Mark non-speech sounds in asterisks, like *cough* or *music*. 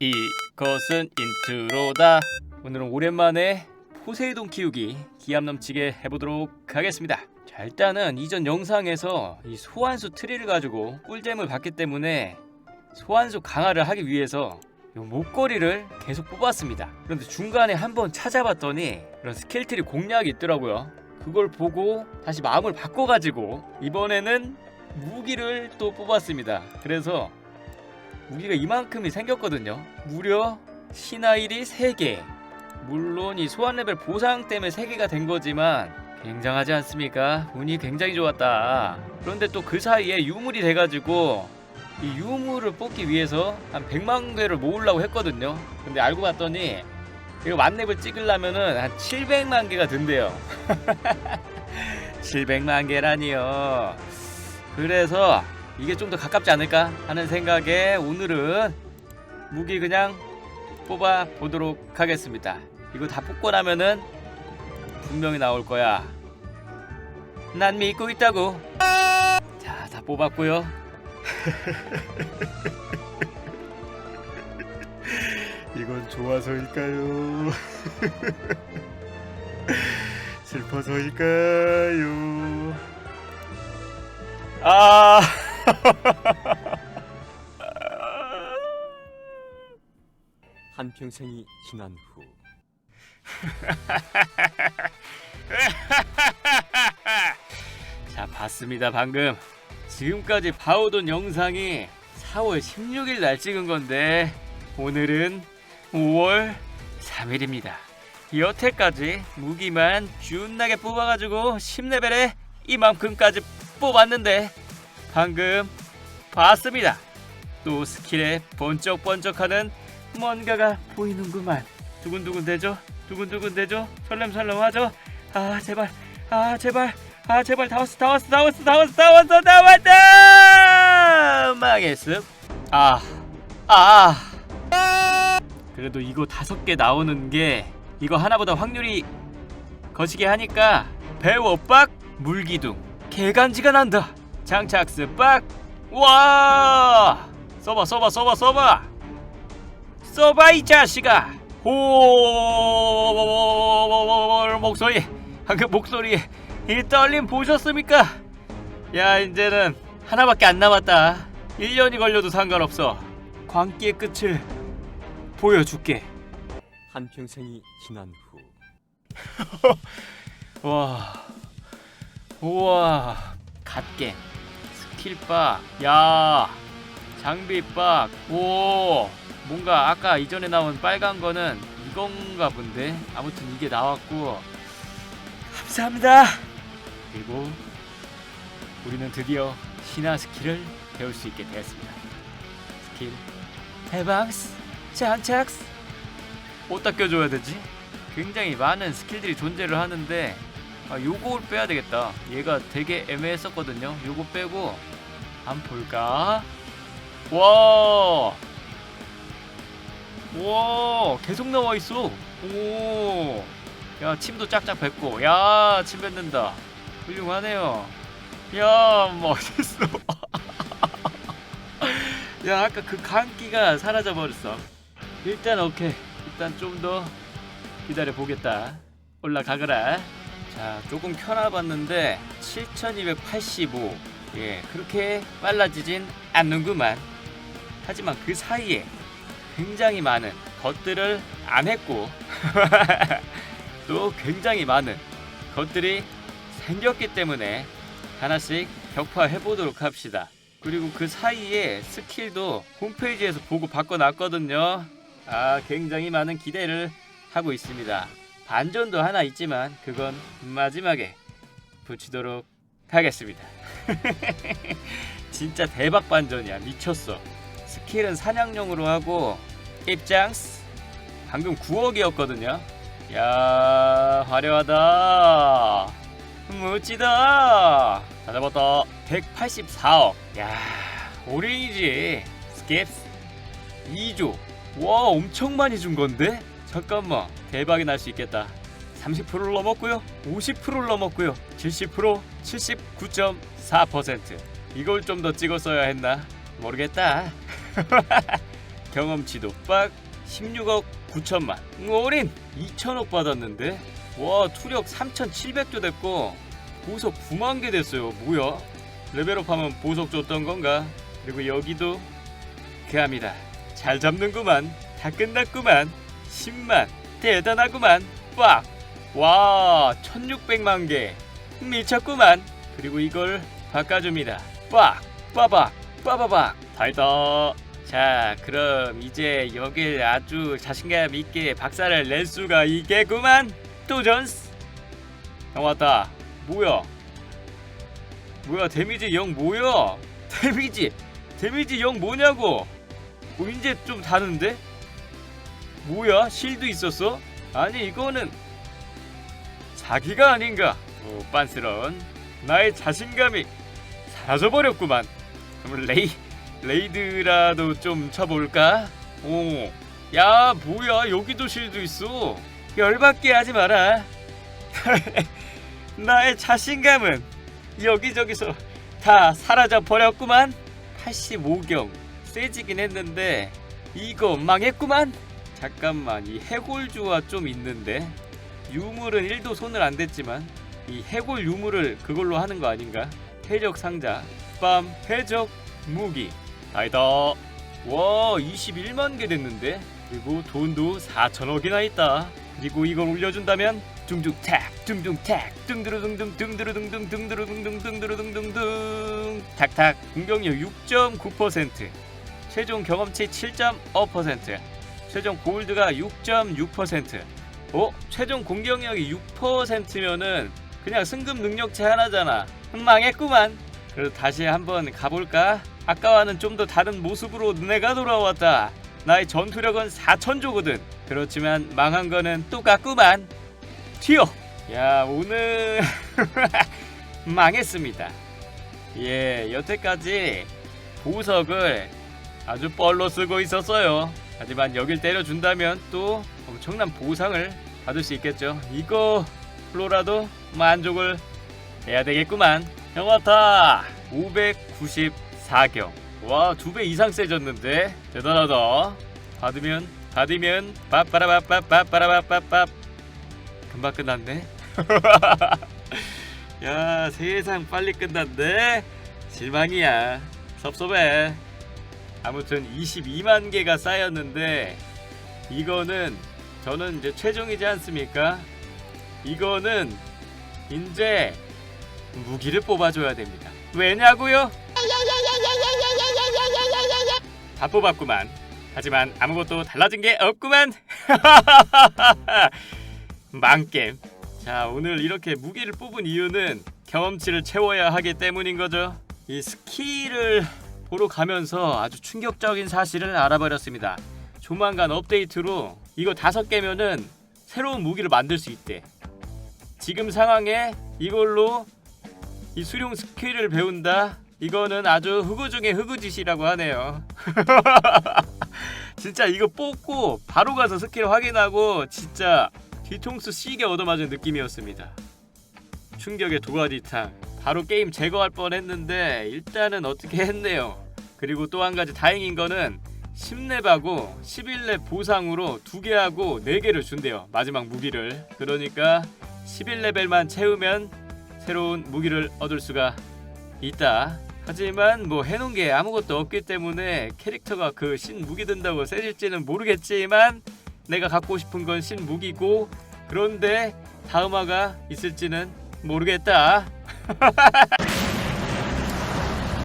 이것은 인트로다. 오늘은 오랜만에 포세이돈 키우기 기함 넘치게 해보도록 하겠습니다. 자 일단은 이전 영상에서 이 소환수 트리를 가지고 꿀잼을 받기 때문에 소환수 강화를 하기 위해서 이 목걸이를 계속 뽑았습니다. 그런데 중간에 한번 찾아봤더니 이런 스킬 트리 공략이 있더라고요. 그걸 보고 다시 마음을 바꿔가지고 이번에는 무기를 또 뽑았습니다. 그래서 무기가 이만큼이 생겼거든요. 무려 신화일이 3개. 물론 이 소환 레벨 보상 때문에 3개가 된 거지만 굉장하지 않습니까? 운이 굉장히 좋았다. 그런데 또 그 사이에 유물이 돼가지고 이 유물을 뽑기 위해서 한 100만 개를 모으려고 했거든요. 근데 알고 봤더니 이거 만렙을 찍으려면은 한 700만 개가 든대요. *laughs* 700만 개라니요. 그래서 이게 좀 더 가깝지 않을까 하는 생각에 오늘은 무기 그냥 뽑아 보도록 하겠습니다. 이거 다 뽑고 나면은 분명히 나올 거야. 난 믿고 있다고. 자, 다 뽑았고요. *laughs* 이건 좋아서일까요? *laughs* 슬퍼서일까요? 아, *laughs* 한 평생이 지난 후 *laughs* 자, 봤습니다. 방금 지금까지 봐오던 영상이 4월 16일 날 찍은 건데 오늘은 5월 3일입니다. 여태까지 무기만 준나게 뽑아가지고 10레벨에 이만큼까지 뽑았는데 방금 봤습니다. 또 스킬에 번쩍번쩍하는 뭔가가 보이는구만. 두근두근 되죠? 두근두근 되죠? 설렘설렘하죠? 아 제발 아 제발 아 제발 다 왔어 다 왔어 다 왔어 다 왔어 다 왔어 다 왔다 망했음 아 아 아. 그래도 이거 다섯 개 나오는 게 이거 하나보다 확률이 거시게 하니까 배워 빡 물기둥 개간지가 난다 장착 스 빡 와! 써봐 써봐 써봐 써봐! 써봐 이 자식아! 오 목소리 방금 목소리 이 떨림 보셨습니까? 야 이제는 하나밖에 안 남았다. 1년이 걸려도 상관없어. 광기의 끝을 보여줄게. 한평생이 지난 후. 와. *laughs* 우와. 갓게 스킬박 야 장비박 오 뭔가 아까 이전에 나온 빨간 거는 이건가 본데 아무튼 이게 나왔고 감사합니다 그리고 우리는 드디어 신화 스킬을 배울 수 있게 되었습니다 스킬 해방스 장착스 어디다 껴줘야 되지? 굉장히 많은 스킬들이 존재를 하는데 아, 요걸 빼야 되겠다. 얘가 되게 애매했었거든요. 요거 빼고 한번 볼까? 와, 와, 계속 나와 있어. 오, 야 침도 짝짝 뱉고, 야 침 뱉는다. 훌륭하네요. 야 멋있어. *laughs* 야 아까 그 감기가 사라져 버렸어. 일단 오케이. 일단 좀 더 기다려 보겠다. 올라가거라. 자, 조금 켜놔 봤는데 7285. 예, 그렇게 빨라지진 않는구만. 하지만 그 사이에 굉장히 많은 것들을 안 했고 *laughs* 또 굉장히 많은 것들이 생겼기 때문에 하나씩 격파해 보도록 합시다. 그리고 그 사이에 스킬도 홈페이지에서 보고 바꿔놨거든요. 아, 굉장히 많은 기대를 하고 있습니다. 반전도 하나 있지만 그건 마지막에 붙이도록 하겠습니다. *laughs* 진짜 대박 반전이야. 미쳤어. 스킬은 사냥용으로 하고 입장스 방금 9억이었거든요. 야 화려하다. 멋지다. 다 잡았다. 184억. 야 오리지 스킵스 2조. 와 엄청 많이 준 건데? 잠깐만 대박이 날 수 있겠다 30%를 넘었고요. 50%를 넘었고요. 70% 79.4% 이걸 좀 더 찍었어야 했나? 모르겠다. *laughs* 경험치도 빡. 16억 9천만. 올인 2천억 받았는데? 와 투력 3,700조 됐고 보석 9만 개 됐어요. 뭐야? 레벨업하면 보석 줬던 건가? 그리고 여기도 그합니다. 잘 잡는구만. 다 끝났구만. 10만. 대단하구만. 빡 와 1600만 개. 미쳤구만. 그리고 이걸 바꿔줍니다. 빡 빠박 빠바박. 다이다 자 그럼 이제 여길 아주 자신감 있게 박살을 낼 수가 있겠구만. 도전스. 형 왔다. 뭐야? 뭐야 데미지 0 뭐야? 데미지 데미지 0 뭐냐고? 뭐 이제 좀 다른데? 뭐야? 실드 있었어? 아니 이거는 자기가 아닌가 오 빤스런 나의 자신감이 사라져버렸구만 그럼 레이 레이드라도 좀 쳐볼까? 오, 야 뭐야 여기도 실드 있어. 열받게 하지 마라. *laughs* 나의 자신감은 여기저기서 다 사라져 버렸구만. 85경 세지긴 했는데 이거 망했구만. 잠깐만 이 해골주와 좀 있는데 유물은 1도 손을 안 댔지만 이 해골 유물을 그걸로 하는 거 아닌가? 해적 상자, 빰 해적 무기. 아니다. 와 21만 개 됐는데? 그리고 돈도 4천억이나 있다. 그리고 이걸 올려준다면 둥둥탁 둥둥탁 둥두루둥둥 둥두루둥둥 둥두루둥둥 둥두루둥둥둥. 탁탁. 공격력 6.9% 최종 경험치 7.5% 최종 골드가 6.6% 어? 최종 공격력이 6%면은 그냥 승급 능력치 하나잖아 망했구만 그래도 다시 한번 가볼까? 아까와는 좀 더 다른 모습으로 내가 돌아왔다. 나의 전투력은 4천조거든. 그렇지만 망한 거는 똑같구만. 튀어. 야 오늘 *laughs* 망했습니다. 예 여태까지 보석을 아주 뻘로 쓰고 있었어요. 하지만 여길 때려준다면 또 엄청난 보상을 받을 수 있겠죠. 이거로라도 만족을 해야 되겠구만. 형아타 594경. 와, 두 배 이상 세졌는데 대단하다. 받으면 받으면 빠빠라빠빠빠빠라빠빠 금방 끝났네. *laughs* 야, 세상 빨리 끝났네. 실망이야. 섭섭해. 아무튼 22만 개가 쌓였는데 이거는 저는 이제 최종이지 않습니까? 이거는 이제 무기를 뽑아줘야 됩니다. 왜냐고요? 다 뽑았구만. 하지만 아무것도 달라진 게 없구만. *laughs* 망겜. 자 오늘 이렇게 무기를 뽑은 이유는 경험치를 채워야 하기 때문인 거죠. 이 스킬을 보러 가면서 아주 충격적인 사실을 알아버렸습니다. 조만간 업데이트로 이거 다섯 개면은 새로운 무기를 만들 수 있대. 지금 상황에 이걸로 이 수룡 스킬을 배운다. 이거는 아주 흑우 중에 흑우짓이라고 하네요. *laughs* 진짜 이거 뽑고 바로 가서 스킬 확인하고 진짜 뒤통수 시게 얻어맞은 느낌이었습니다. 충격의 도가디탕 바로 게임 제거할 뻔했는데 일단은 어떻게 했네요. 그리고 또 한 가지 다행인 거는 10렙하고 11렙 보상으로 두 개하고 네 개를 준대요. 마지막 무기를. 그러니까 11레벨만 채우면 새로운 무기를 얻을 수가 있다. 하지만 뭐 해놓은 게 아무것도 없기 때문에 캐릭터가 그 신무기 든다고 세질지는 모르겠지만 내가 갖고 싶은 건 신무기고 그런데 다음화가 있을지는 모르겠다. *laughs*